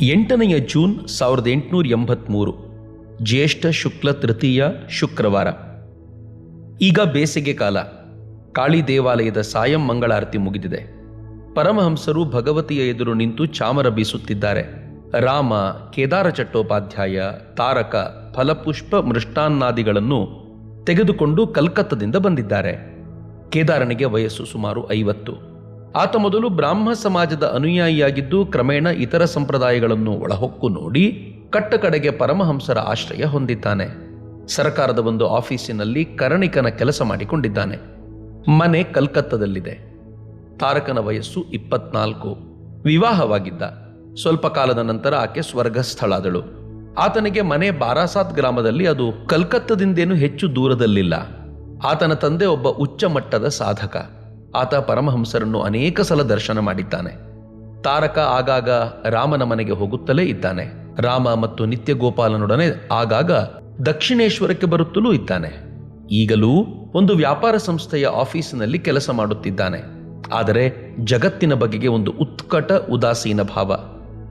ಎಂಟನೆಯ ಜೂನ್ ಸಾವಿರದ ಎಂಟುನೂರ ಎಂಬತ್ತ್ಮೂರು ಜ್ಯೇಷ್ಠ ಶುಕ್ಲ ತೃತೀಯ ಶುಕ್ರವಾರ. ಈಗ ಬೇಸಿಗೆ ಕಾಲ. ಕಾಳಿ ದೇವಾಲಯದ ಸಾಯಂ ಮಂಗಳಾರತಿ ಮುಗಿದಿದೆ. ಪರಮಹಂಸರು ಭಗವತಿಯ ಎದುರು ನಿಂತು ಚಾಮರ ಬೀಸುತ್ತಿದ್ದಾರೆ. ರಾಮ, ಕೇದಾರ ಚಟ್ಟೋಪಾಧ್ಯಾಯ, ತಾರಕ, ಫಲಪುಷ್ಪ ಮೃಷ್ಟಾನ್ನಾದಿಗಳನ್ನು ತೆಗೆದುಕೊಂಡು ಕಲ್ಕತ್ತದಿಂದ ಬಂದಿದ್ದಾರೆ. ಕೇದಾರನಿಗೆ ವಯಸ್ಸು ಸುಮಾರು ಐವತ್ತು. ಆತ ಮೊದಲು ಬ್ರಾಹ್ಮ ಸಮಾಜದ ಅನುಯಾಯಿಯಾಗಿದ್ದು ಕ್ರಮೇಣ ಇತರ ಸಂಪ್ರದಾಯಗಳನ್ನು ಒಳಹೊಕ್ಕು ನೋಡಿ ಕಟ್ಟಕಡೆಗೆ ಪರಮಹಂಸರ ಆಶ್ರಯ ಹೊಂದಿದ್ದಾನೆ. ಸರಕಾರದ ಒಂದು ಆಫೀಸಿನಲ್ಲಿ ಕರಣಿಕನ ಕೆಲಸ ಮಾಡಿಕೊಂಡಿದ್ದಾನೆ. ಮನೆ ಕಲ್ಕತ್ತದಲ್ಲಿದೆ. ತಾರಕನ ವಯಸ್ಸು ಇಪ್ಪತ್ನಾಲ್ಕು. ವಿವಾಹವಾಗಿದ್ದ. ಸ್ವಲ್ಪ ಕಾಲದ ನಂತರ ಆಕೆ ಸ್ವರ್ಗಸ್ಥಳಾದಳು. ಆತನಿಗೆ ಮನೆ ಬಾರಾಸಾತ್ ಗ್ರಾಮದಲ್ಲಿ ಅದು ಕಲ್ಕತ್ತದಿಂದೇನು ಹೆಚ್ಚು ದೂರದಲ್ಲಿಲ್ಲ. ಆತನ ತಂದೆ ಒಬ್ಬ ಉಚ್ಚ ಮಟ್ಟದ ಸಾಧಕ. ಆತ ಪರಮಹಂಸರನ್ನು ಅನೇಕ ಸಲ ದರ್ಶನ ಮಾಡಿದ್ದಾನೆ. ತಾರಕ ಆಗಾಗ ರಾಮನ ಮನೆಗೆ ಹೋಗುತ್ತಲೇ ಇದ್ದಾನೆ. ರಾಮ ಮತ್ತು ನಿತ್ಯ ಗೋಪಾಲನೊಡನೆ ಆಗಾಗ ದಕ್ಷಿಣೇಶ್ವರಕ್ಕೆ ಬರುತ್ತಲೂ ಇದ್ದಾನೆ. ಈಗಲೂ ಒಂದು ವ್ಯಾಪಾರ ಸಂಸ್ಥೆಯ ಆಫೀಸಿನಲ್ಲಿ ಕೆಲಸ ಮಾಡುತ್ತಿದ್ದಾನೆ. ಆದರೆ ಜಗತ್ತಿನ ಬಗೆಗೆ ಒಂದು ಉತ್ಕಟ ಉದಾಸೀನ ಭಾವ.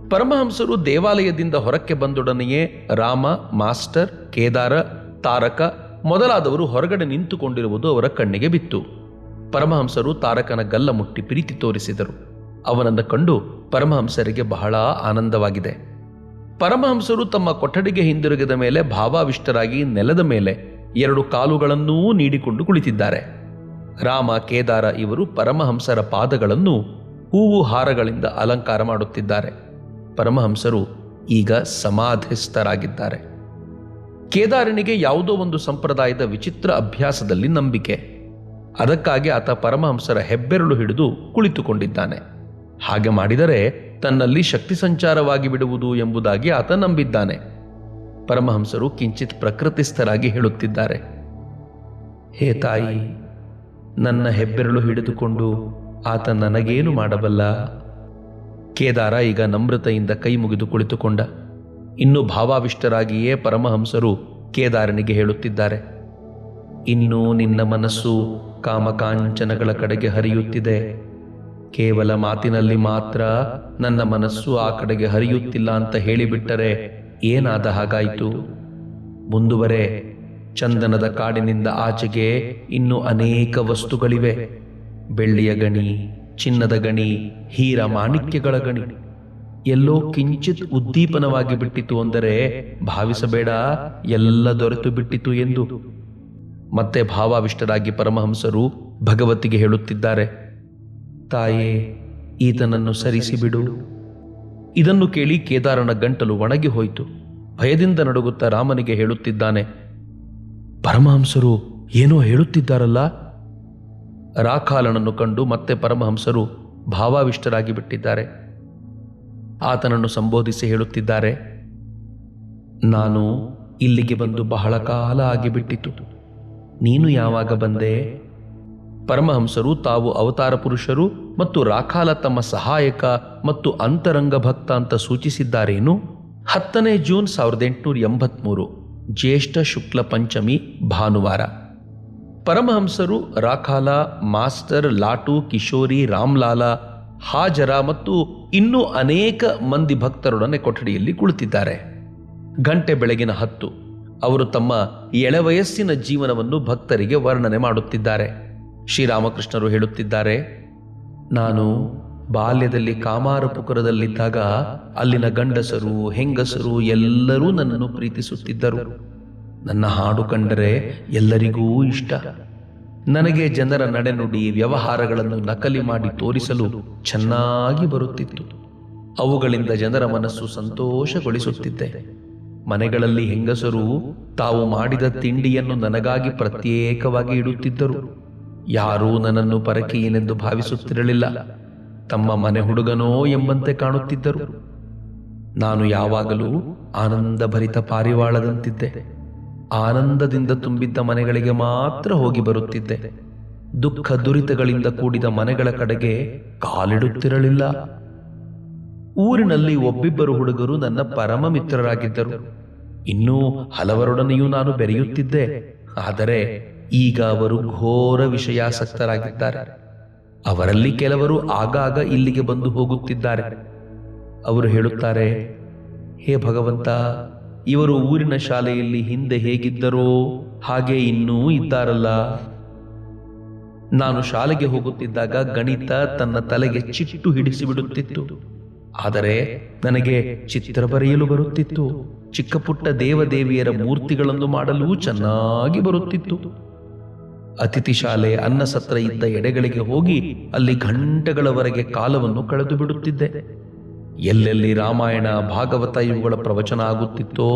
ಪರಮಹಂಸರು ದೇವಾಲಯದಿಂದ ಹೊರಕ್ಕೆ ಬಂದೊಡನೆಯೇ ರಾಮ, ಮಾಸ್ಟರ್, ಕೇದಾರ, ತಾರಕ ಮೊದಲಾದವರು ಹೊರಗಡೆ ನಿಂತುಕೊಂಡಿರುವುದು ಅವರ ಕಣ್ಣಿಗೆ ಬಿತ್ತು. ಪರಮಹಂಸರು ತಾರಕನ ಗಲ್ಲ ಮುಟ್ಟಿ ಪ್ರೀತಿ ತೋರಿಸಿದರು. ಅವನನ್ನು ಕಂಡು ಪರಮಹಂಸರಿಗೆ ಬಹಳ ಆನಂದವಾಗಿದೆ. ಪರಮಹಂಸರು ತಮ್ಮ ಕೊಠಡಿಗೆ ಹಿಂದಿರುಗಿದ ಮೇಲೆ ಭಾವಾವಿಷ್ಟರಾಗಿ ನೆಲದ ಮೇಲೆ ಎರಡು ಕಾಲುಗಳನ್ನೂ ನೀಡಿಕೊಂಡು ಕುಳಿತಿದ್ದಾರೆ. ರಾಮ, ಕೇದಾರ ಇವರು ಪರಮಹಂಸರ ಪಾದಗಳನ್ನು ಹೂವು ಹಾರಗಳಿಂದ ಅಲಂಕಾರ ಮಾಡುತ್ತಿದ್ದಾರೆ. ಪರಮಹಂಸರು ಈಗ ಸಮಾಧಿಸ್ಥರಾಗಿದ್ದಾರೆ. ಕೇದಾರನಿಗೆ ಯಾವುದೋ ಒಂದು ಸಂಪ್ರದಾಯದ ವಿಚಿತ್ರ ಅಭ್ಯಾಸದಲ್ಲಿ ನಂಬಿಕೆ. ಅದಕ್ಕಾಗಿ ಆತ ಪರಮಹಂಸರ ಹೆಬ್ಬೆರಳು ಹಿಡಿದು ಕುಳಿತುಕೊಂಡಿದ್ದಾನೆ. ಹಾಗೆ ಮಾಡಿದರೆ ತನ್ನಲ್ಲಿ ಶಕ್ತಿ ಸಂಚಾರವಾಗಿ ಬಿಡುವುದು ಎಂಬುದಾಗಿ ಆತ ನಂಬಿದ್ದಾನೆ. ಪರಮಹಂಸರು ಕಿಂಚಿತ್ ಪ್ರಕೃತಿಸ್ಥರಾಗಿ ಹೇಳುತ್ತಿದ್ದಾರೆ. ಹೇ ತಾಯಿ, ನನ್ನ ಹೆಬ್ಬೆರಳು ಹಿಡಿದುಕೊಂಡು ಆತ ನನಗೇನು ಮಾಡಬಲ್ಲ? ಕೇದಾರ ಈಗ ನಮ್ರತೆಯಿಂದ ಕೈ ಮುಗಿದು ಕುಳಿತುಕೊಂಡ. ಇನ್ನು ಭಾವಾವಿಷ್ಟರಾಗಿಯೇ ಪರಮಹಂಸರು ಕೇದಾರನಿಗೆ ಹೇಳುತ್ತಿದ್ದಾರೆ. ಇನ್ನೂ ನಿನ್ನ ಮನಸ್ಸು ಕಾಮಕಾಂಚನಗಳ ಕಡೆಗೆ ಹರಿಯುತ್ತಿದೆ. ಕೇವಲ ಮಾತಿನಲ್ಲಿ ಮಾತ್ರ ನನ್ನ ಮನಸ್ಸು ಆ ಕಡೆಗೆ ಹರಿಯುತ್ತಿಲ್ಲ ಅಂತ ಹೇಳಿಬಿಟ್ಟರೆ ಏನಾದ ಹಾಗಾಯಿತು? ಮುಂದುವರೆ, ಚಂದನದ ಕಾಡಿನಿಂದ ಆಚೆಗೆ ಇನ್ನು ಅನೇಕ ವಸ್ತುಗಳಿವೆ. ಬೆಳ್ಳಿಯ ಗಣಿ, ಚಿನ್ನದ ಗಣಿ, ಹೀರ ಮಾಣಿಕ್ಯಗಳ ಗಣಿ. ಎಲ್ಲೋ ಕಿಂಚಿತ್ ಉದ್ದೀಪನವಾಗಿ ಬಿಟ್ಟಿತು ಅಂದರೆ ಭಾವಿಸಬೇಡ, ಎಲ್ಲ ದೊರೆತು ಬಿಟ್ಟಿತು ಎಂದು. ಮತ್ತೆ ಭಾವಾವಿಷ್ಟರಾಗಿ ಪರಮಹಂಸರು ಭಗವತಿಗೆ ಹೇಳುತ್ತಿದ್ದಾರೆ. ತಾಯೇ, ಈತನನ್ನು ಸರಿಸಿಬಿಡು. ಇದನ್ನು ಕೇಳಿ ಕೇದಾರನ ಗಂಟಲು ಒಣಗಿ ಹೋಯಿತು. ಭಯದಿಂದ ನಡುಗುತ್ತಾ ರಾಮನಿಗೆ ಹೇಳುತ್ತಿದ್ದಾನೆ, ಪರಮಹಂಸರು ಏನೋ ಹೇಳುತ್ತಿದ್ದಾರಲ್ಲ? ರಾಖಾಲನನ್ನು ಕಂಡು ಮತ್ತೆ ಪರಮಹಂಸರು ಭಾವಾವಿಷ್ಟರಾಗಿ ಬಿಟ್ಟಿದ್ದಾರೆ. ಆತನನ್ನು ಸಂಬೋಧಿಸಿ ಹೇಳುತ್ತಿದ್ದಾರೆ, ನಾನು ಇಲ್ಲಿಗೆ ಬಂದು ಬಹಳ ಕಾಲ ಆಗಿಬಿಟ್ಟಿತು. ನೀನು ಯಾವಾಗ ಬಂದೆ? ಪರಮಹಂಸರು ತಾವು ಅವತಾರ ಪುರುಷರು ಮತ್ತು ರಾಖಾಲ ತಮ್ಮ ಸಹಾಯಕ ಮತ್ತು ಅಂತರಂಗ ಭಕ್ತ ಅಂತ ಸೂಚಿಸಿದ್ದಾರೇನು? ಹತ್ತನೇ ಜೂನ್ ಸಾವಿರದ ಎಂಟುನೂರ ಎಂಬತ್ಮೂರು, ಜ್ಯೇಷ್ಠ ಶುಕ್ಲ ಪಂಚಮಿ, ಭಾನುವಾರ. ಪರಮಹಂಸರು ರಾಖಾಲ, ಮಾಸ್ಟರ್, ಲಾಟು, ಕಿಶೋರಿ, ರಾಮ್ಲಾಲ, ಹಾಜರ ಮತ್ತು ಇನ್ನೂ ಅನೇಕ ಮಂದಿ ಭಕ್ತರೊಡನೆ ಕೊಠಡಿಯಲ್ಲಿ ಕುಳಿತಿದ್ದಾರೆ. ಗಂಟೆ ಬೆಳಗಿನ ಹತ್ತು. ಅವರು ತಮ್ಮ ಎಳೆವಯಸ್ಸಿನ ಜೀವನವನ್ನು ಭಕ್ತರಿಗೆ ವರ್ಣನೆ ಮಾಡುತ್ತಿದ್ದಾರೆ. ಶ್ರೀರಾಮಕೃಷ್ಣರು ಹೇಳುತ್ತಿದ್ದಾರೆ, ನಾನು ಬಾಲ್ಯದಲ್ಲಿ ಕಾಮಾರಪುಕುರದಲ್ಲಿದ್ದಾಗ ಅಲ್ಲಿನ ಗಂಡಸರು, ಹೆಂಗಸರು ಎಲ್ಲರೂ ನನ್ನನ್ನು ಪ್ರೀತಿಸುತ್ತಿದ್ದರು. ನನ್ನ ಹಾಡು ಕಂಡರೆ ಎಲ್ಲರಿಗೂ ಇಷ್ಟ. ನನಗೆ ಜನರ ನಡೆನುಡಿ ವ್ಯವಹಾರಗಳನ್ನು ನಕಲಿ ಮಾಡಿ ತೋರಿಸಲು ಚೆನ್ನಾಗಿ ಬರುತ್ತಿತ್ತು. ಅವುಗಳಿಂದ ಜನರ ಮನಸ್ಸು ಸಂತೋಷಗೊಳಿಸುತ್ತಿದ್ದೆ. ಮನೆಗಳಲ್ಲಿ ಹೆಂಗಸರು ತಾವು ಮಾಡಿದ ತಿಂಡಿಯನ್ನು ನನಗಾಗಿ ಪ್ರತ್ಯೇಕವಾಗಿ ಇಡುತ್ತಿದ್ದರು. ಯಾರೂ ನನ್ನನ್ನು ಪರಕೀಯನೆಂದು ಭಾವಿಸುತ್ತಿರಲಿಲ್ಲ. ತಮ್ಮ ಮನೆ ಹುಡುಗನೋ ಎಂಬಂತೆ ಕಾಣುತ್ತಿದ್ದರು. ನಾನು ಯಾವಾಗಲೂ ಆನಂದಭರಿತ ಪಾರಿವಾಳದಂತಿದ್ದೆ. ಆನಂದದಿಂದ ತುಂಬಿದ್ದ ಮನೆಗಳಿಗೆ ಮಾತ್ರ ಹೋಗಿ ಬರುತ್ತಿದ್ದೆ. ದುಃಖ ದುರಿತಗಳಿಂದ ಕೂಡಿದ ಮನೆಗಳ ಕಡೆಗೆ ಕಾಲಿಡುತ್ತಿರಲಿಲ್ಲ. ಊರಿನಲ್ಲಿ ಒಬ್ಬಿಬ್ಬರು ಹುಡುಗರು ನನ್ನ ಪರಮ ಮಿತ್ರರಾಗಿದ್ದರು ಇನ್ನೂ ಹಲವರೊಡನೆಯೂ ನಾನು ಬೆರೆಯುತ್ತಿದ್ದೆ. ಆದರೆ ಈಗ ಅವರು ಘೋರ ವಿಷಯಾಸಕ್ತರಾಗಿದ್ದಾರೆ. ಅವರಲ್ಲಿ ಕೆಲವರು ಆಗಾಗ ಇಲ್ಲಿಗೆ ಬಂದು ಹೋಗುತ್ತಿದ್ದಾರೆ. ಅವರು ಹೇಳುತ್ತಾರೆ, ಹೇ ಭಗವಂತ, ಇವರು ಊರಿನ ಶಾಲೆಯಲ್ಲಿ ಹಿಂದೆ ಹೇಗಿದ್ದರೋ ಹಾಗೆ ಇನ್ನೂ ಇದ್ದಾರಲ್ಲ. ನಾನು ಶಾಲೆಗೆ ಹೋಗುತ್ತಿದ್ದಾಗ ಗಣಿತ ತನ್ನ ತಲೆಗೆ ಚಿಟ್ಟು ಹಿಡಿಸಿ ಬಿಡುತ್ತಿತ್ತು ಆದರೆ ನನಗೆ ಚಿತ್ರ ಬರೆಯಲು ಬರುತ್ತಿತ್ತು. ಚಿಕ್ಕ ಪುಟ್ಟ ದೇವದೇವಿಯರ ಮೂರ್ತಿಗಳನ್ನು ಮಾಡಲು ಚೆನ್ನಾಗಿ ಬರುತ್ತಿತ್ತು. ಅತಿಥಿ ಶಾಲೆ ಅನ್ನ ಸತ್ರ ಇದ್ದ ಎಡೆಗಳಿಗೆ ಹೋಗಿ ಅಲ್ಲಿ ಗಂಟೆಗಳವರೆಗೆ ಕಾಲವನ್ನು ಕಳೆದು ಬಿಡುತ್ತಿದ್ದೆ. ಎಲ್ಲೆಲ್ಲಿ ರಾಮಾಯಣ, ಭಾಗವತ ಇವುಗಳ ಪ್ರವಚನ ಆಗುತ್ತಿತ್ತೋ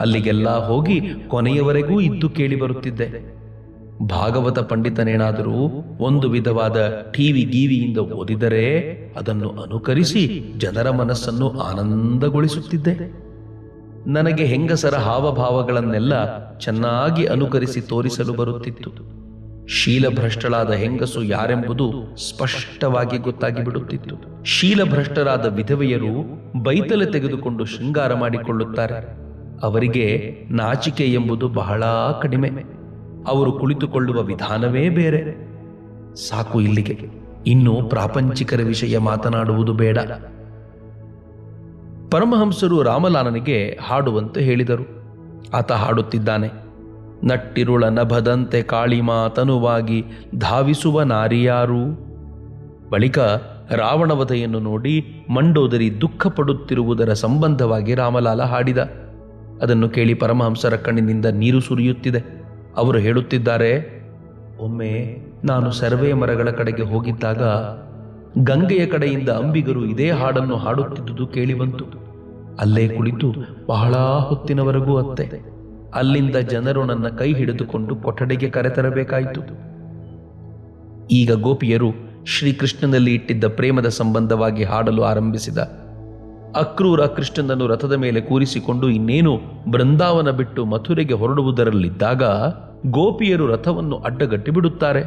ಅಲ್ಲಿಗೆಲ್ಲ ಹೋಗಿ ಕೊನೆಯವರೆಗೂ ಇದ್ದು ಕೇಳಿ ಬರುತ್ತಿದ್ದೆ. ಭಾಗವತ ಪಂಡಿತನೇನಾದರೂ ಒಂದು ವಿಧವಾದ ಟಿವಿ ಗೀವಿಯಿಂದ ಓದಿದರೆ ಅದನ್ನು ಅನುಕರಿಸಿ ಜನರ ಮನಸ್ಸನ್ನು ಆನಂದಗೊಳಿಸುತ್ತಿದ್ದೆ. ನನಗೆ ಹೆಂಗಸರ ಹಾವಭಾವಗಳನ್ನೆಲ್ಲ ಚೆನ್ನಾಗಿ ಅನುಕರಿಸಿ ತೋರಿಸಲು ಬರುತ್ತಿತ್ತು. ಶೀಲಭ್ರಷ್ಟಳಾದ ಹೆಂಗಸು ಯಾರೆಂಬುದು ಸ್ಪಷ್ಟವಾಗಿ ಗೊತ್ತಾಗಿ ಬಿಡುತ್ತಿತ್ತು ಶೀಲಭ್ರಷ್ಟರಾದ ವಿಧವೆಯರು ಬೈತಲೆ ತೆಗೆದುಕೊಂಡು ಶೃಂಗಾರ ಮಾಡಿಕೊಳ್ಳುತ್ತಾರೆ. ಅವರಿಗೆ ನಾಚಿಕೆ ಎಂಬುದು ಬಹಳ ಕಡಿಮೆ. ಅವರು ಕುಳಿತುಕೊಳ್ಳುವ ವಿಧಾನವೇ ಬೇರೆ. ಸಾಕು ಇಲ್ಲಿಗೆ. ಇನ್ನು ಪ್ರಾಪಂಚಿಕರ ವಿಷಯ ಮಾತನಾಡುವುದು ಬೇಡ. ಪರಮಹಂಸರು ರಾಮಲಾಲನಿಗೆ ಹಾಡುವಂತೆ ಹೇಳಿದರು. ಆತ ಹಾಡುತ್ತಿದ್ದಾನೆ. ನಟ್ಟಿರುಳ ನಭದಂತೆ ಕಾಳಿಮಾ ತನುವಾಗಿ ಧಾವಿಸುವ ನಾರಿಯಾರು. ಬಳಿಕ ರಾವಣವಧೆಯನ್ನು ನೋಡಿ ಮಂಡೋದರಿ ದುಃಖ ಪಡುತ್ತಿರುವುದರ ಸಂಬಂಧವಾಗಿ ರಾಮಲಾಲ ಹಾಡಿದ. ಅದನ್ನು ಕೇಳಿ ಪರಮಹಂಸರ ಕಣ್ಣಿನಿಂದ ನೀರು ಸುರಿಯುತ್ತಿದೆ. ಅವರು ಹೇಳುತ್ತಿದ್ದಾರೆ, ಒಮ್ಮೆ ನಾನು ಸರ್ವೆ ಮರಗಳ ಕಡೆಗೆ ಹೋಗಿದ್ದಾಗ ಗಂಗೆಯ ಕಡೆಯಿಂದ ಅಂಬಿಗರು ಇದೇ ಹಾಡನ್ನು ಹಾಡುತ್ತಿದ್ದುದು ಕೇಳಿಬಂತು ಅಲ್ಲೇ ಕುಳಿತು ಬಹಳ ಹೊತ್ತಿನವರೆಗೂ ಅತ್ತೆ. ಅಲ್ಲಿಂದ ಜನರು ನನ್ನ ಕೈ ಹಿಡಿದುಕೊಂಡು ಕೊಠಡಿಗೆ ಕರೆತರಬೇಕಾಯಿತು. ಈಗ ಗೋಪಿಯರು ಶ್ರೀಕೃಷ್ಣನಲ್ಲಿ ಇಟ್ಟಿದ್ದ ಪ್ರೇಮದ ಸಂಬಂಧವಾಗಿ ಹಾಡಲು ಆರಂಭಿಸಿದ. ಅಕ್ರೂರ ಕೃಷ್ಣನನ್ನು ರಥದ ಮೇಲೆ ಕೂರಿಸಿಕೊಂಡು ಇನ್ನೇನು ಬೃಂದಾವನ ಬಿಟ್ಟು ಮಥುರೆಗೆ ಹೊರಡುವುದರಲ್ಲಿದ್ದಾಗ ಗೋಪಿಯರು ರಥವನ್ನು ಅಡ್ಡಗಟ್ಟಿ ಬಿಡುತ್ತಾರೆ.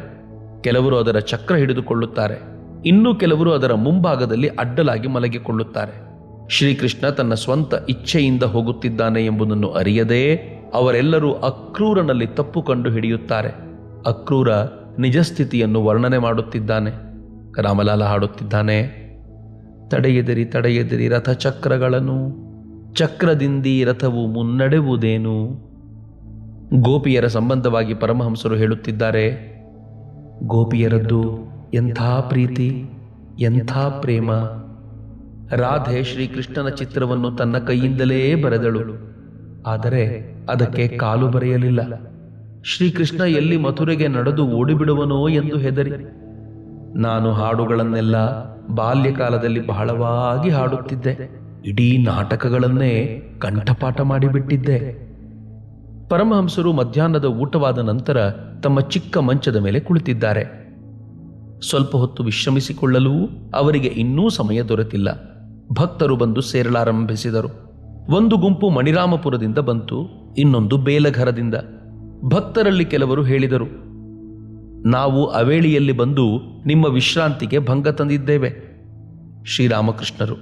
ಕೆಲವರು ಅದರ ಚಕ್ರ ಹಿಡಿದುಕೊಳ್ಳುತ್ತಾರೆ. ಇನ್ನೂ ಕೆಲವರು ಅದರ ಮುಂಭಾಗದಲ್ಲಿ ಅಡ್ಡಲಾಗಿ ಮಲಗಿಕೊಳ್ಳುತ್ತಾರೆ. ಶ್ರೀಕೃಷ್ಣ ತನ್ನ ಸ್ವಂತ ಇಚ್ಛೆಯಿಂದ ಹೋಗುತ್ತಿದ್ದಾನೆ ಎಂಬುದನ್ನು ಅರಿಯದೇ ಅವರೆಲ್ಲರೂ ಅಕ್ರೂರನಲ್ಲಿ ತಪ್ಪು ಕಂಡು ಹಿಡಿಯುತ್ತಾರೆ. ಅಕ್ರೂರ ನಿಜ ಸ್ಥಿತಿಯನ್ನು ವರ್ಣನೆ ಮಾಡುತ್ತಿದ್ದಾನೆ. ರಾಮಲಾಲ ಹಾಡುತ್ತಿದ್ದಾನೆ. ತಡೆಯದಿರಿ ತಡೆಯದಿರಿ ರಥಚಕ್ರಗಳನ್ನು. ಚಕ್ರದಿಂದಿ ರಥವು ಮುನ್ನಡೆವುದೇನು? ಗೋಪಿಯರ ಸಂಬಂಧವಾಗಿ ಪರಮಹಂಸರು ಹೇಳುತ್ತಿದ್ದಾರೆ, ಗೋಪಿಯರದ್ದು ಎಂಥ ಪ್ರೀತಿ, ಎಂಥ ಪ್ರೇಮ. ರಾಧೆ ಶ್ರೀಕೃಷ್ಣನ ಚಿತ್ರವನ್ನು ತನ್ನ ಕೈಯಿಂದಲೇ ಬರೆದಳು, ಆದರೆ ಅದಕ್ಕೆ ಕಾಲು ಬರೆಯಲಿಲ್ಲ. ಶ್ರೀಕೃಷ್ಣ ಎಲ್ಲಿ ಮಥುರೆಗೆ ನಡೆದು ಓಡಿಬಿಡುವನೋ ಎಂದು ಹೆದರಿ, ನಾನು ಹಾಡುಗಳನ್ನೆಲ್ಲ ಬಾಲ್ಯಕಾಲದಲ್ಲಿ ಬಹಳವಾಗಿ ಹಾಡುತ್ತಿದ್ದೆ. ಇಡೀ ನಾಟಕಗಳನ್ನೇ ಕಂಠಪಾಠ ಮಾಡಿಬಿಟ್ಟಿದ್ದೆ. ಪರಮಹಂಸರು ಮಧ್ಯಾಹ್ನದ ಊಟವಾದ ನಂತರ ತಮ್ಮ ಚಿಕ್ಕ ಮಂಚದ ಮೇಲೆ ಕುಳಿತಿದ್ದಾರೆ. ಸ್ವಲ್ಪ ಹೊತ್ತು ವಿಶ್ರಮಿಸಿಕೊಳ್ಳಲು ಅವರಿಗೆ ಇನ್ನೂ ಸಮಯ ದೊರೆತಿಲ್ಲ. ಭಕ್ತರು ಬಂದು ಸೇರಲಾರಂಭಿಸಿದರು. ಒಂದು ಗುಂಪು ಮಣಿರಾಮಪುರದಿಂದ ಬಂತು, ಇನ್ನೊಂದು ಬೇಲಘರದಿಂದ. ಭಕ್ತರಲ್ಲಿ ಕೆಲವರು ಹೇಳಿದರು ನಾವು ಅವೇಳಿಯಲ್ಲಿ ಬಂದು ನಿಮ್ಮ ವಿಶ್ರಾಂತಿಗೆ ಭಂಗ ತಂದಿದ್ದೇವೆ. ಶ್ರೀರಾಮಕೃಷ್ಣರು,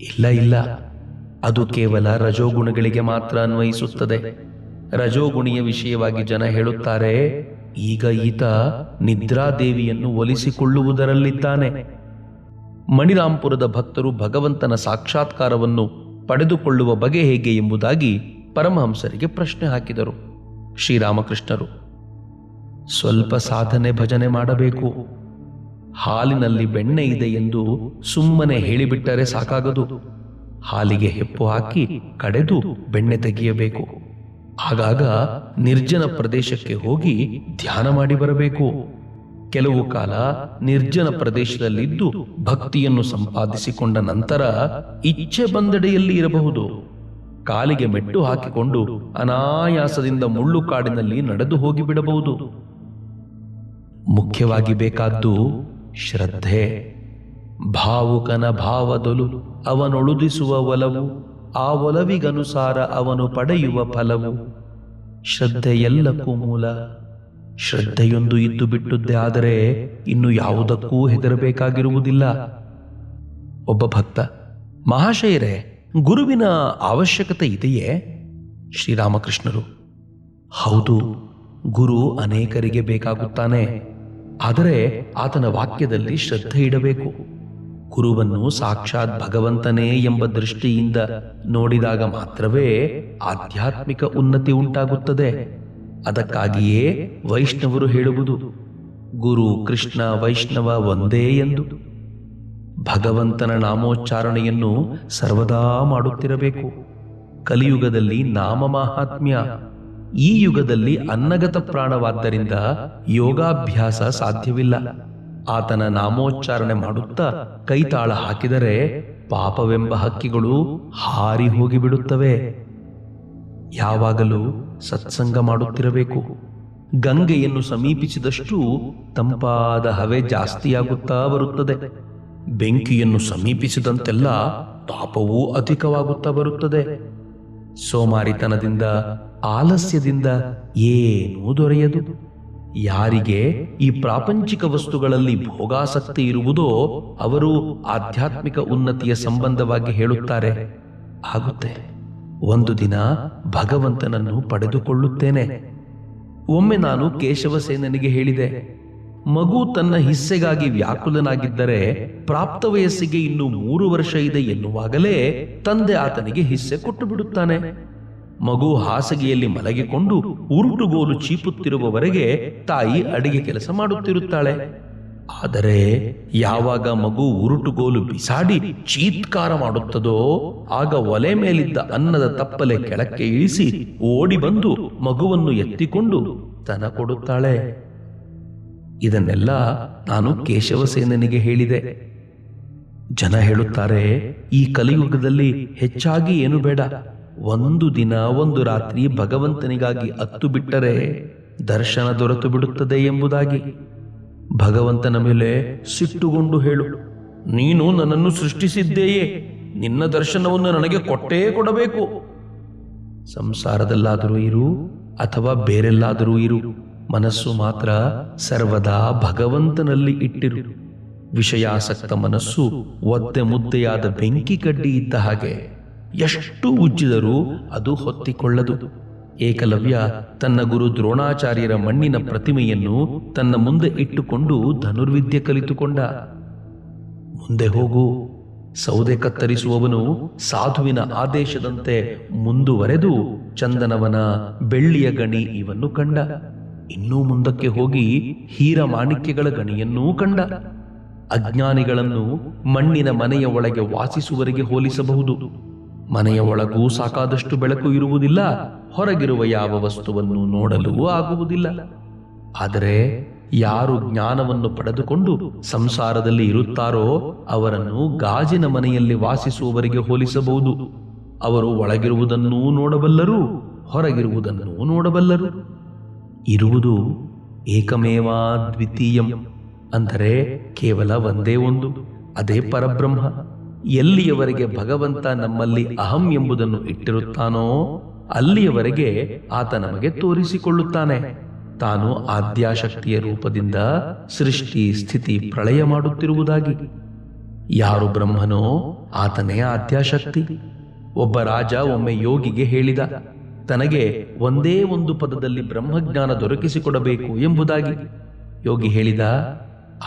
ಇಲ್ಲ ಇಲ್ಲ. ಅದು ಕೇವಲ ರಜೋಗುಣಗಳಿಗೆ ಮಾತ್ರ ಅನ್ವಯಿಸುತ್ತದೆ. ರಜೋಗುಣಿಯ ವಿಷಯವಾಗಿ ಜನ ಹೇಳುತ್ತಾರೆ, ಈಗ ಈತ ನಿದ್ರಾದೇವಿಯನ್ನು ಒಲಿಸಿಕೊಳ್ಳುವುದರಲ್ಲಿದ್ದಾನೆ. ಮಣಿರಾಂಪುರದ ಭಕ್ತರು ಭಗವಂತನ ಸಾಕ್ಷಾತ್ಕಾರವನ್ನು ಪಡೆದುಕೊಳ್ಳುವ ಬಗೆ ಹೇಗೆ ಎಂಬುದಾಗಿ ಪರಮಹಂಸರಿಗೆ ಪ್ರಶ್ನೆ ಹಾಕಿದರು. ಶ್ರೀರಾಮಕೃಷ್ಣರು ಸ್ವಲ್ಪ ಸಾಧನೆ ಭಜನೆ ಮಾಡಬೇಕು. ಹಾಲಿನಲ್ಲಿ ಬೆಣ್ಣೆ ಇದೆ ಎಂದು ಸುಮ್ಮನೆ ಹೇಳಿಬಿಟ್ಟರೆ ಸಾಕಾಗದು. ಹಾಲಿಗೆ ಹೆಪ್ಪು ಹಾಕಿ ಕಡೆದು ಬೆಣ್ಣೆ ತೆಗೆಯಬೇಕು. ಆಗಾಗ ನಿರ್ಜನ ಪ್ರದೇಶಕ್ಕೆ ಹೋಗಿ ಧ್ಯಾನ ಮಾಡಿ ಬರಬೇಕು. ಕೆಲವು ಕಾಲ ನಿರ್ಜನ ಪ್ರದೇಶದಲ್ಲಿದ್ದು ಭಕ್ತಿಯನ್ನು ಸಂಪಾದಿಸಿಕೊಂಡ ನಂತರ ಇಚ್ಛೆ ಬಂದೆಡೆಯಲ್ಲಿ ಇರಬಹುದು. ಕಾಲಿಗೆ ಮೆಟ್ಟು ಹಾಕಿಕೊಂಡು ಅನಾಯಾಸದಿಂದ ಮುಳ್ಳು ಕಾಡಿನಲ್ಲಿ ನಡೆದು ಹೋಗಿಬಿಡಬಹುದು. ಮುಖ್ಯವಾಗಿ ಬೇಕಾದ್ದು ಶ್ರದ್ಧೆ. ಭಾವುಕನ ಭಾವದೊಲು ಅವನೊಳುದಿಸುವ ಒಲವು, ಆ ಒಲವಿಗನುಸಾರ ಅವನು ಪಡೆಯುವ ಫಲವು. ಶ್ರದ್ಧೆ ಎಲ್ಲಕ್ಕೂ ಮೂಲ. ಶ್ರದ್ಧೆಯೊಂದು ಇದ್ದು ಬಿಟ್ಟುದ್ದೇ ಆದರೆ ಇನ್ನು ಯಾವುದಕ್ಕೂ ಹೆದರಬೇಕಾಗಿರುವುದಿಲ್ಲ. ಒಬ್ಬ ಭಕ್ತ, ಮಹಾಶಯರೇ, ಗುರುವಿನ ಅವಶ್ಯಕತೆ ಇದೆಯೇ? ಶ್ರೀರಾಮಕೃಷ್ಣರು, ಹೌದು, ಗುರು ಅನೇಕರಿಗೆ ಬೇಕಾಗುತ್ತಾನೆ. ಆದರೆ ಆತನ ವಾಕ್ಯದಲ್ಲಿ ಶ್ರದ್ಧೆ ಇಡಬೇಕು. ಗುರುವನ್ನು ಸಾಕ್ಷಾತ್ ಭಗವಂತನೇ ಎಂಬ ದೃಷ್ಟಿಯಿಂದ ನೋಡಿದಾಗ ಮಾತ್ರವೇ ಆಧ್ಯಾತ್ಮಿಕ ಉನ್ನತಿ ಉಂಟಾಗುತ್ತದೆ. ಅದಕ್ಕಾಗಿಯೇ ವೈಷ್ಣವರು ಹೇಳುವುದು, ಗುರು ಕೃಷ್ಣ ವೈಷ್ಣವ ಒಂದೇ ಎಂದು. ಭಗವಂತನ ನಾಮೋಚ್ಚಾರಣೆಯನ್ನು ಸರ್ವದಾ ಮಾಡುತ್ತಿರಬೇಕು. ಕಲಿಯುಗದಲ್ಲಿ ನಾಮ ಮಾಹಾತ್ಮ್ಯ ಈ ಯುಗದಲ್ಲಿ ಅನ್ನಗತ ಪ್ರಾಣವಾದ್ದರಿಂದ ಯೋಗಾಭ್ಯಾಸ ಸಾಧ್ಯವಿಲ್ಲ. ಆತನ ನಾಮೋಚ್ಚಾರಣೆ ಮಾಡುತ್ತಾ ಕೈತಾಳ ಹಾಕಿದರೆ ಪಾಪವೆಂಬ ಹಕ್ಕಿಗಳು ಹಾರಿ ಹೋಗಿಬಿಡುತ್ತವೆ. ಯಾವಾಗಲೂ ಸತ್ಸಂಗ ಮಾಡುತ್ತಿರಬೇಕು. ಗಂಗೆಯನ್ನು ಸಮೀಪಿಸಿದಷ್ಟು ತಂಪಾದ ಹವೆ ಜಾಸ್ತಿಯಾಗುತ್ತಾ ಬರುತ್ತದೆ. ಬೆಂಕಿಯನ್ನು ಸಮೀಪಿಸಿದಂತೆಲ್ಲ ತಾಪವೂ ಅಧಿಕವಾಗುತ್ತಾ ಬರುತ್ತದೆ. ಸೋಮಾರಿತನದಿಂದ ಆಲಸ್ಯದಿಂದ ಏನೂ ದೊರೆಯದು. ಯಾರಿಗೆ ಈ ಪ್ರಾಪಂಚಿಕ ವಸ್ತುಗಳಲ್ಲಿ ಭೋಗಾಸಕ್ತಿ ಇರುವುದೋ ಅವರು ಆಧ್ಯಾತ್ಮಿಕ ಉನ್ನತಿಯ ಸಂಬಂಧವಾಗಿ ಹೇಳುತ್ತಾರೆ. ಆಗುತ್ತೆ. ಒಂದು ದಿನ ಭಗವಂತನನ್ನು ಪಡೆದುಕೊಳ್ಳುತ್ತೇನೆ. ಒಮ್ಮೆ ನಾನು ಕೇಶವಸೇನನಿಗೆ ಹೇಳಿದೆ, ಮಗು ತನ್ನ ಹಿಸ್ಸೆಗಾಗಿ ವ್ಯಾಕುಲನಾಗಿದ್ದರೆ ಪ್ರಾಪ್ತ ವಯಸ್ಸಿಗೆ ಇನ್ನು ಮೂರು ವರ್ಷ ಇದೆ ಎನ್ನುವಾಗಲೇ ತಂದೆ ಆತನಿಗೆ ಹಿಸ್ಸೆ ಕೊಟ್ಟು ಬಿಡುತ್ತಾನೆ ಮಗು ಹಾಸಿಗೆಯಲ್ಲಿ ಮಲಗಿಕೊಂಡು ಉರುಟುಗೋಲು ಚೀಪುತ್ತಿರುವವರೆಗೆ ತಾಯಿ ಅಡಿಗೆ ಕೆಲಸ ಮಾಡುತ್ತಿರುತ್ತಾಳೆ. ಆದರೆ ಯಾವಾಗ ಮಗು ಉರುಟುಗೋಲು ಬಿಸಾಡಿ ಚೀತ್ಕಾರ ಮಾಡುತ್ತದೋ, ಆಗ ಒಲೆ ಮೇಲಿದ್ದ ಅನ್ನದ ತಪ್ಪಲೆ ಕೆಳಕ್ಕೆ ಇಳಿಸಿ ಓಡಿ ಬಂದು ಮಗುವನ್ನು ಎತ್ತಿಕೊಂಡು ತನ ಕೊಡುತ್ತಾಳೆ. ಇದನ್ನೆಲ್ಲ ನಾನು ಕೇಶವಸೇನನಿಗೆ ಹೇಳಿದೆ. ಜನ ಹೇಳುತ್ತಾರೆ, ಈ ಕಲಿಯುಗದಲ್ಲಿ ಹೆಚ್ಚಾಗಿ ಏನು ಬೇಡ. ಒಂದು ದಿನ ಒಂದು ರಾತ್ರಿ ಭಗವಂತನಿಗಾಗಿ ಅತ್ತು ಬಿಟ್ಟರೆ ದರ್ಶನ ದೊರೆತು ಬಿಡುತ್ತದೆ ಎಂಬುದಾಗಿ. ಭಗವಂತನ ಮೇಲೆ ಸಿಟ್ಟುಗೊಂಡು ಹೇಳು, ನೀನು ನನ್ನನ್ನು ಸೃಷ್ಟಿಸಿದ್ದೇಯೇ, ನಿನ್ನ ದರ್ಶನವನ್ನು ನನಗೆ ಕೊಟ್ಟೇ ಕೊಡಬೇಕು. ಸಂಸಾರದಲ್ಲಾದರೂ ಇರು, ಅಥವಾ ಬೇರೆಲ್ಲಾದರೂ ಇರು, ಮನಸ್ಸು ಮಾತ್ರ ಸರ್ವದಾ ಭಗವಂತನಲ್ಲಿ ಇಟ್ಟಿರು. ವಿಷಯಾಸಕ್ತ ಮನಸ್ಸು ಒದ್ದೆ ಮುದ್ದೆಯಾದ ಬೆಂಕಿ ಕಡ್ಡಿ ಇದ್ದ ಹಾಗೆ. ಎಷ್ಟು ಉಜ್ಜಿದರೂ ಅದು ಹೊತ್ತಿಕೊಳ್ಳದು. ಏಕಲವ್ಯ ತನ್ನ ಗುರು ದ್ರೋಣಾಚಾರ್ಯರ ಮಣ್ಣಿನ ಪ್ರತಿಮೆಯನ್ನು ತನ್ನ ಮುಂದೆ ಇಟ್ಟುಕೊಂಡು ಧನುರ್ವಿದ್ಯೆ ಕಲಿತುಕೊಂಡ. ಮುಂದೆ ಹೋಗು. ಸೌದೆ ಕತ್ತರಿಸುವವನು ಸಾಧುವಿನ ಆದೇಶದಂತೆ ಮುಂದುವರೆದು ಚಂದನವನ ಬೆಳ್ಳಿಯ ಗಣಿ ಇವನ್ನು ಕಂಡ. ಇನ್ನೂ ಮುಂದಕ್ಕೆ ಹೋಗಿ ಹೀರ ಮಾಣಿಕ್ಯಗಳ ಗಣಿಯನ್ನೂ ಕಂಡ. ಅಜ್ಞಾನಿಗಳನ್ನು ಮಣ್ಣಿನ ಮನೆಯ ಒಳಗೆ ವಾಸಿಸುವರಿಗೆ ಹೋಲಿಸಬಹುದು. ಮನೆಯ ಒಳಗೂ ಸಾಕಾದಷ್ಟು ಬೆಳಕು ಇರುವುದಿಲ್ಲ, ಹೊರಗಿರುವ ಯಾವ ವಸ್ತುವನ್ನು ನೋಡಲು ಆಗುವುದಿಲ್ಲ. ಆದರೆ ಯಾರು ಜ್ಞಾನವನ್ನು ಪಡೆದುಕೊಂಡು ಸಂಸಾರದಲ್ಲಿ ಇರುತ್ತಾರೋ ಅವರನ್ನು ಗಾಜಿನ ಮನೆಯಲ್ಲಿ ವಾಸಿಸುವವರಿಗೆ ಹೋಲಿಸಬಹುದು. ಅವರು ಒಳಗಿರುವುದನ್ನೂ ನೋಡಬಲ್ಲರು, ಹೊರಗಿರುವುದನ್ನೂ ನೋಡಬಲ್ಲರು. ಇರುವುದು ಏಕಮೇವ ದ್ವಿತೀಯಂ, ಅಂದರೆ ಕೇವಲ ಒಂದೇ ಒಂದು, ಅದೇ ಪರಬ್ರಹ್ಮ. ಎಲ್ಲಿಯವರೆಗೆ ಭಗವಂತ ನಮ್ಮಲ್ಲಿ ಅಹಂ ಎಂಬುದನ್ನು ಇಟ್ಟಿರುತ್ತಾನೋ ಅಲ್ಲಿಯವರೆಗೆ ಆತ ನಮಗೆ ತೋರಿಸಿಕೊಳ್ಳುತ್ತಾನೆ. ತಾನು ಆದ್ಯಾಶಕ್ತಿಯ ರೂಪದಿಂದ ಸೃಷ್ಟಿ ಸ್ಥಿತಿ ಪ್ರಳಯ ಮಾಡುತ್ತಿರುವುದಾಗಿ. ಯಾರು ಬ್ರಹ್ಮನೋ ಆತನೇ ಆದ್ಯಾಶಕ್ತಿ. ಒಬ್ಬ ರಾಜ ಒಮ್ಮೆ ಯೋಗಿಗೆ ಹೇಳಿದ, ತನಗೆ ಒಂದೇ ಒಂದು ಪದದಲ್ಲಿ ಬ್ರಹ್ಮಜ್ಞಾನ ದೊರಕಿಸಿಕೊಡಬೇಕು ಎಂಬುದಾಗಿ. ಯೋಗಿ ಹೇಳಿದ,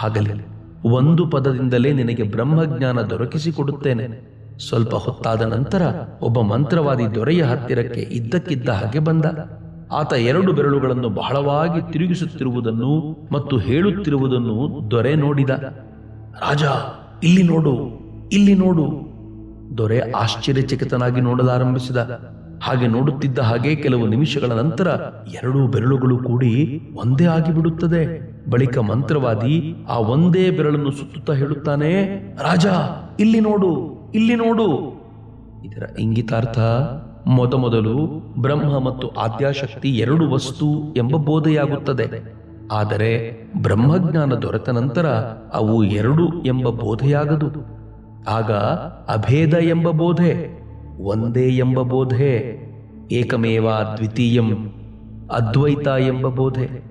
ಆಗಲಿ. ಒಂದು ಪದದಿಂದಲೇ ನಿನಗೆ ಬ್ರಹ್ಮಜ್ಞಾನ ದೊರಕಿಸಿಕೊಡುತ್ತೇನೆ. ಸ್ವಲ್ಪ ಹೊತ್ತಾದ ನಂತರ ಒಬ್ಬ ಮಂತ್ರವಾದಿ ದೊರೆಯ ಹತ್ತಿರಕ್ಕೆ ಇದ್ದಕ್ಕಿದ್ದ ಹಾಗೆ ಬಂದ. ಆತ ಎರಡು ಬೆರಳುಗಳನ್ನು ಬಹಳವಾಗಿ ತಿರುಗಿಸುತ್ತಿರುವುದನ್ನು ಮತ್ತು ಹೇಳುತ್ತಿರುವುದನ್ನು ದೊರೆ ನೋಡಿದ. ರಾಜ, ಇಲ್ಲಿ ನೋಡು ಇಲ್ಲಿ ನೋಡು. ದೊರೆ ಆಶ್ಚರ್ಯಚಕಿತನಾಗಿ ನೋಡಲಾರಂಭಿಸಿದ. ಹಾಗೆ ನೋಡುತ್ತಿದ್ದ ಹಾಗೆ ಕೆಲವು ನಿಮಿಷಗಳ ನಂತರ ಎರಡೂ ಬೆರಳುಗಳು ಕೂಡಿ ಒಂದೇ ಆಗಿಬಿಡುತ್ತದೆ. ಬಳಿಕ ಮಂತ್ರವಾದಿ ಆ ಒಂದೇ ಬೆರಳನ್ನು ಸುತ್ತುತ್ತಾ ಹೇಳುತ್ತಾನೆ, ರಾಜ, ಇಲ್ಲಿ ನೋಡು ಇಲ್ಲಿ ನೋಡು. ಇದರ ಇಂಗಿತಾರ್ಥ, ಮೊದಮೊದಲು ಬ್ರಹ್ಮ ಮತ್ತು ಆದ್ಯಾಶಕ್ತಿ ಎರಡು ವಸ್ತು ಎಂಬ ಬೋಧೆಯಾಗುತ್ತದೆ. ಆದರೆ ಬ್ರಹ್ಮಜ್ಞಾನ ದೊರೆತ ನಂತರ ಅವು ಎರಡು ಎಂಬ ಬೋಧೆಯಾಗದು. ಆಗ ಅಭೇದ ಎಂಬ ಬೋಧೆ. ಒಂದೇ ಎಂಬ ಬೋಧೆ, ಏಕಮೇವ ದ್ವಿತೀಯಂ ಅದ್ವೈತ ಎಂಬ ಬೋಧೆ.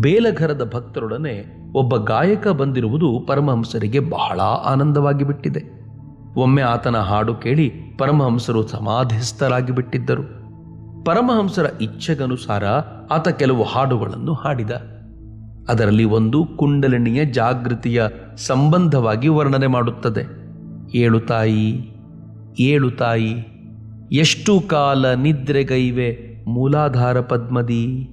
ಬೇಲಘರದ ಭಕ್ತರೊಡನೆ ಒಬ್ಬ ಗಾಯಕ ಬಂದಿರುವುದು ಪರಮಹಂಸರಿಗೆ ಬಹಳ ಆನಂದವಾಗಿ ಬಿಟ್ಟಿದೆ ಒಮ್ಮೆ ಆತನ ಹಾಡು ಕೇಳಿ ಪರಮಹಂಸರು ಸಮಾಧಿಸ್ಥರಾಗಿ ಬಿಟ್ಟಿದ್ದರು ಪರಮಹಂಸರ ಇಚ್ಛೆಗನುಸಾರ ಆತ ಕೆಲವು ಹಾಡುಗಳನ್ನು ಹಾಡಿದ. ಅದರಲ್ಲಿ ಒಂದು ಕುಂಡಲಿನಿಯ ಜಾಗೃತಿಯ ಸಂಬಂಧವಾಗಿ ವರ್ಣನೆ ಮಾಡುತ್ತದೆ. ಏಳು ತಾಯಿ ಏಳು ತಾಯಿ, ಎಷ್ಟು ಕಾಲ ನಿದ್ರೆಗೈವೆ ಮೂಲಾಧಾರ ಪದ್ಮದಿ.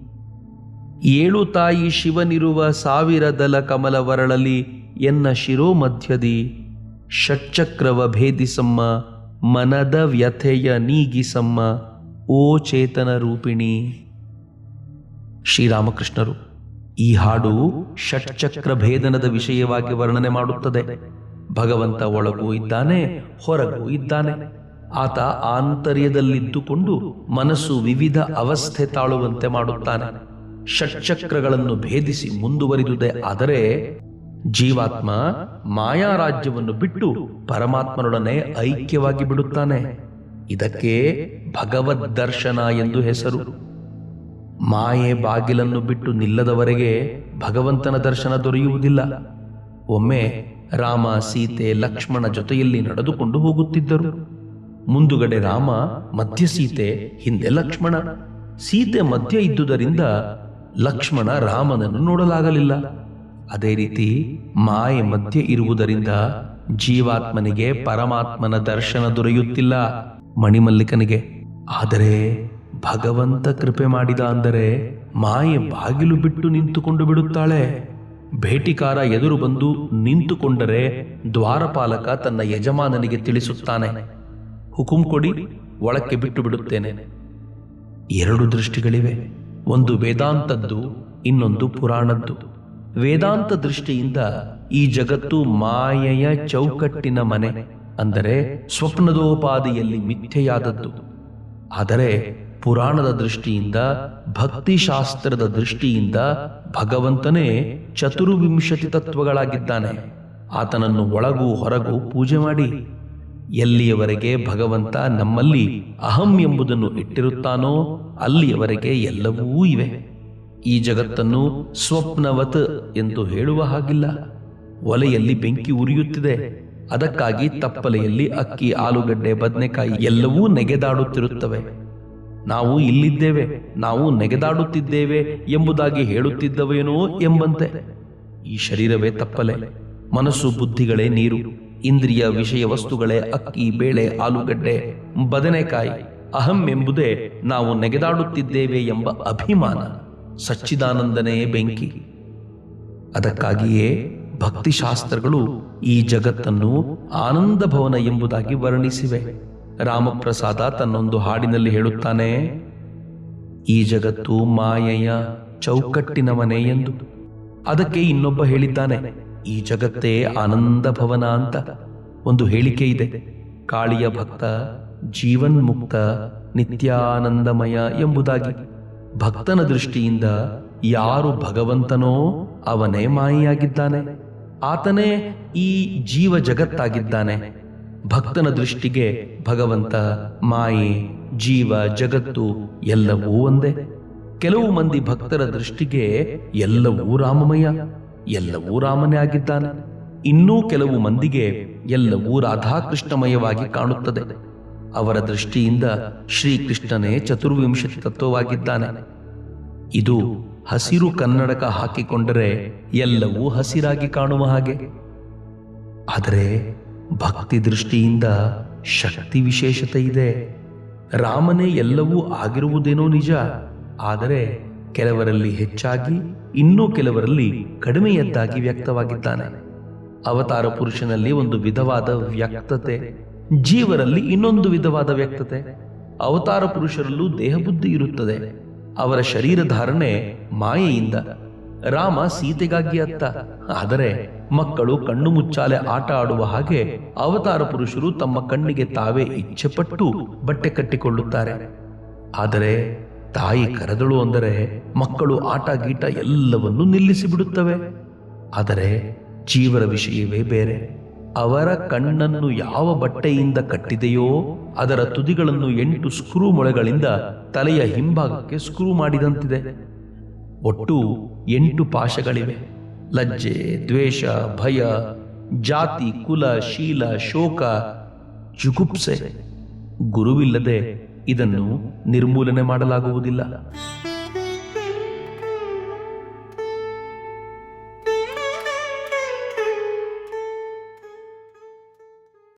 ಏಳು ತಾಯಿ ಶಿವನಿರುವ ಸಾವಿರ ದಲ ಕಮಲವರಳಲಿ ಎನ್ನ ಶಿರೋಮಧ್ಯದಿ. ಷಟ್ಚಕ್ರವ ಭೇದಿಸಮ್ಮ, ಮನದ ವ್ಯಥೆಯ ನೀಗಿಸಮ್ಮ, ಓ ಚೇತನ ರೂಪಿಣಿ. ಶ್ರೀರಾಮಕೃಷ್ಣರು ಈ ಹಾಡು ಷಟ್ಚಕ್ರ ಭೇದನದ ವಿಷಯವಾಗಿ ವರ್ಣನೆ ಮಾಡುತ್ತದೆ. ಭಗವಂತ ಒಳಗೂ ಇದ್ದಾನೆ, ಹೊರಗೂ ಇದ್ದಾನೆ. ಆತ ಆಂತರ್ಯದಲ್ಲಿದ್ದುಕೊಂಡು ಮನಸ್ಸು ವಿವಿಧ ಅವಸ್ಥೆ ತಾಳುವಂತೆ ಮಾಡುತ್ತಾನೆ. ಷಟ್ಚಕ್ರಗಳನ್ನು ಭೇದಿಸಿ ಮುಂದುವರಿದುದೇ ಆದರೆ ಜೀವಾತ್ಮ ಮಾಯಾರಾಜ್ಯವನ್ನು ಬಿಟ್ಟು ಪರಮಾತ್ಮನೊಡನೆ ಐಕ್ಯವಾಗಿ ಬಿಡುತ್ತಾನೆ. ಇದಕ್ಕೆ ಭಗವದ್ ದರ್ಶನ ಎಂದು ಹೆಸರು. ಮಾಯೆ ಬಾಗಿಲನ್ನು ಬಿಟ್ಟು ನಿಲ್ಲದವರೆಗೆ ಭಗವಂತನ ದರ್ಶನ ದೊರೆಯುವುದಿಲ್ಲ. ಒಮ್ಮೆ ರಾಮ, ಸೀತೆ, ಲಕ್ಷ್ಮಣ ಜೊತೆಯಲ್ಲಿ ನಡೆದುಕೊಂಡು ಹೋಗುತ್ತಿದ್ದರು. ಮುಂದುಗಡೆ ರಾಮ, ಮಧ್ಯ ಸೀತೆ, ಹಿಂದೆ ಲಕ್ಷ್ಮಣ. ಸೀತೆ ಮಧ್ಯ ಇದ್ದುದರಿಂದ ಲಕ್ಷ್ಮಣ ರಾಮನನ್ನು ನೋಡಲಾಗಲಿಲ್ಲ. ಅದೇ ರೀತಿ ಮಾಯೆ ಮಧ್ಯ ಇರುವುದರಿಂದ ಜೀವಾತ್ಮನಿಗೆ ಪರಮಾತ್ಮನ ದರ್ಶನ ದೊರೆಯುತ್ತಿಲ್ಲ ಮಣಿಮಲ್ಲಿಕನಿಗೆ. ಆದರೆ ಭಗವಂತ ಕೃಪೆ ಮಾಡಿದ ಅಂದರೆ ಮಾಯೆ ಬಾಗಿಲು ಬಿಟ್ಟು ನಿಂತುಕೊಂಡು ಬಿಡುತ್ತಾಳೆ. ಭೇಟಿಕಾರ ಎದುರು ಬಂದು ನಿಂತುಕೊಂಡರೆ ದ್ವಾರಪಾಲಕ ತನ್ನ ಯಜಮಾನನಿಗೆ ತಿಳಿಸುತ್ತಾನೆ, ಹುಕುಂ ಕೊಡಿ, ಒಳಕ್ಕೆ ಬಿಟ್ಟು ಬಿಡುತ್ತೇನೆ ಎರಡು ದೃಷ್ಟಿಗಳಿವೆ. ಒಂದು ವೇದಾಂತದ್ದು, ಇನ್ನೊಂದು ಪುರಾಣದ್ದು. ವೇದಾಂತ ದೃಷ್ಟಿಯಿಂದ ಈ ಜಗತ್ತು ಮಾಯೆಯ ಚೌಕಟ್ಟಿನ ಮನೆ, ಅಂದರೆ ಸ್ವಪ್ನದೋಪಾದಿಯಲ್ಲಿ ಮಿಥ್ಯೆಯಾದದ್ದು. ಆದರೆ ಪುರಾಣದ ದೃಷ್ಟಿಯಿಂದ, ಭಕ್ತಿಶಾಸ್ತ್ರದ ದೃಷ್ಟಿಯಿಂದ ಭಗವಂತನೇ ಚತುರ್ವಿಂಶತಿ ತತ್ವಗಳಾಗಿದ್ದಾನೆ. ಆತನನ್ನು ಒಳಗೂ ಹೊರಗೂ ಪೂಜೆ ಮಾಡಿ. ಎಲ್ಲಿಯವರೆಗೆ ಭಗವಂತ ನಮ್ಮಲ್ಲಿ ಅಹಂ ಎಂಬುದನ್ನು ಇಟ್ಟಿರುತ್ತಾನೋ, ಅಲ್ಲಿಯವರೆಗೆ ಎಲ್ಲವೂ ಇವೆ. ಈ ಜಗತ್ತನ್ನು ಸ್ವಪ್ನವತ್ ಎಂದು ಹೇಳುವ ಹಾಗಿಲ್ಲ. ಒಲೆಯಲ್ಲಿ ಬೆಂಕಿ ಉರಿಯುತ್ತಿದೆ. ಅದಕ್ಕಾಗಿ ತಪ್ಪಲೆಯಲ್ಲಿ ಅಕ್ಕಿ, ಆಲೂಗಡ್ಡೆ, ಬದನೆಕಾಯಿ ಎಲ್ಲವೂ ನೆಗೆದಾಡುತ್ತಿರುತ್ತವೆ. ನಾವು ಇಲ್ಲಿದ್ದೇವೆ, ನಾವು ನೆಗೆದಾಡುತ್ತಿದ್ದೇವೆ ಎಂಬುದಾಗಿ ಹೇಳುತ್ತಿದ್ದವೇನೋ ಎಂಬಂತೆ. ಈ ಶರೀರವೇ ತಪ್ಪಲೆ, ಮನಸ್ಸು ಬುದ್ಧಿಗಳೇ ನೀರು, ಇಂದ್ರಿಯ ವಿಷಯ ವಸ್ತುಗಳೇ ಅಕ್ಕಿ, ಬೇಳೆ, ಆಲೂಗಡ್ಡೆ, ಬದನೆಕಾಯಿ, ಅಹಂ ಎಂಬುದೇ ನಾವು ನೆಗೆದಾಡುತ್ತಿದ್ದೇವೆ ಎಂಬ ಅಭಿಮಾನ, ಸಚ್ಚಿದಾನಂದನೇ ಬೆಂಕಿ. ಅದಕ್ಕಾಗಿಯೇ ಭಕ್ತಿಶಾಸ್ತ್ರಗಳು ಈ ಜಗತ್ತನ್ನು ಆನಂದ ಭವನ ಎಂಬುದಾಗಿ ವರ್ಣಿಸಿವೆ. ರಾಮಪ್ರಸಾದ ತನ್ನೊಂದು ಹಾಡಿನಲ್ಲಿ ಹೇಳುತ್ತಾನೆ, ಈ ಜಗತ್ತು ಮಾಯೆಯ ಚೌಕಟ್ಟಿನ ಮನೆ ಎಂದು. ಅದಕ್ಕೆ ಇನ್ನೊಬ್ಬ ಹೇಳಿದ್ದಾನೆ, ಈ ಜಗತ್ತೇ ಆನಂದ ಭವನ ಅಂತ. ಒಂದು ಹೇಳಿಕೆ ಇದೆ, ಕಾಳಿಯ ಭಕ್ತ, ಜೀವನ್ಮುಕ್ತ, ನಿತ್ಯಾನಂದಮಯ ಎಂಬುದಾಗಿ. ಭಕ್ತನ ದೃಷ್ಟಿಯಿಂದ ಯಾರು ಭಗವಂತನೋ ಅವನೇ ಮಾಯೆಯಾಗಿದ್ದಾನೆ. ಆತನೇ ಈ ಜೀವ ಜಗತ್ತಾಗಿದ್ದಾನೆ. ಭಕ್ತನ ದೃಷ್ಟಿಗೆ ಭಗವಂತ, ಮಾಯೆ, ಜೀವ, ಜಗತ್ತು ಎಲ್ಲವೂ ಒಂದೇ. ಕೆಲವು ಮಂದಿ ಭಕ್ತರ ದೃಷ್ಟಿಗೆ ಎಲ್ಲವೂ ರಾಮಮಯ, ಎಲ್ಲವೂ ರಾಮನೇ ಆಗಿದ್ದಾನೆ. ಇನ್ನೂ ಕೆಲವು ಮಂದಿಗೆ ಎಲ್ಲವೂ ರಾಧಾಕೃಷ್ಣಮಯವಾಗಿ ಕಾಣುತ್ತದೆ. ಅವರ ದೃಷ್ಟಿಯಿಂದ ಶ್ರೀಕೃಷ್ಣನೇ ಚತುರ್ವಿಂಶತಿ ತತ್ವವಾಗಿದ್ದಾನೆ. ಇದು ಹಸಿರು ಕನ್ನಡಕ ಹಾಕಿಕೊಂಡರೆ ಎಲ್ಲವೂ ಹಸಿರಾಗಿ ಕಾಣುವ ಹಾಗೆ. ಆದರೆ ಭಕ್ತಿ ದೃಷ್ಟಿಯಿಂದ ಶಕ್ತಿ ವಿಶೇಷತೆ ಇದೆ. ರಾಮನೇ ಎಲ್ಲವೂ ಆಗಿರುವುದೇನೋ ನಿಜ. ಆದರೆ ಕೆಲವರಲ್ಲಿ ಹೆಚ್ಚಾಗಿ, ಇನ್ನೂ ಕೆಲವರಲ್ಲಿ ಕಡಿಮೆಯದ್ದಾಗಿ ವ್ಯಕ್ತವಾಗಿದ್ದಾನೆ. ಅವತಾರ ಪುರುಷನಲ್ಲಿ ಒಂದು ವಿಧವಾದ ವ್ಯಕ್ತತೆ, ಜೀವರಲ್ಲಿ ಇನ್ನೊಂದು ವಿಧವಾದ ವ್ಯಕ್ತತೆ. ಅವತಾರ ಪುರುಷರಲ್ಲೂ ದೇಹಬುದ್ಧಿ ಇರುತ್ತದೆ. ಅವರ ಶರೀರ ಧಾರಣೆ ಮಾಯೆಯಿಂದ. ರಾಮ ಸೀತೆಗಾಗಿ ಅತ್ತ. ಆದರೆ ಮಕ್ಕಳು ಕಣ್ಣು ಮುಚ್ಚಾಲೆ ಆಟ ಆಡುವ ಹಾಗೆ ಅವತಾರ ಪುರುಷರು ತಮ್ಮ ಕಣ್ಣಿಗೆ ತಾವೇ ಇಚ್ಛೆಪಟ್ಟು ಬಟ್ಟೆ ಕಟ್ಟಿಕೊಳ್ಳುತ್ತಾರೆ. ಆದರೆ ತಾಯಿ ಕರೆದಳು ಅಂದರೆ ಮಕ್ಕಳು ಆಟ ಗೀಟ ಎಲ್ಲವನ್ನೂ ನಿಲ್ಲಿಸಿಬಿಡುತ್ತವೆ. ಆದರೆ ಜೀವರ ವಿಷಯವೇ ಬೇರೆ. ಅವರ ಕಣ್ಣನ್ನು ಯಾವ ಬಟ್ಟೆಯಿಂದ ಕಟ್ಟಿದೆಯೋ, ಅದರ ತುದಿಗಳನ್ನು ಎಂಟು ಸ್ಕ್ರೂ ಮೊಳೆಗಳಿಂದ ತಲೆಯ ಹಿಂಭಾಗಕ್ಕೆ ಸ್ಕ್ರೂ ಮಾಡಿದಂತಿದೆ. ಒಟ್ಟು ಎಂಟು ಪಾಶಗಳಿವೆ. ಲಜ್ಜೆ, ದ್ವೇಷ, ಭಯ, ಜಾತಿ, ಕುಲ, ಶೀಲ, ಶೋಕ, ಜುಗುಪ್ಸೆ. ಗುರುವಿಲ್ಲದೆ ಇದನ್ನು ನಿರ್ಮೂಲನೆ ಮಾಡಲಾಗುವುದಿಲ್ಲ.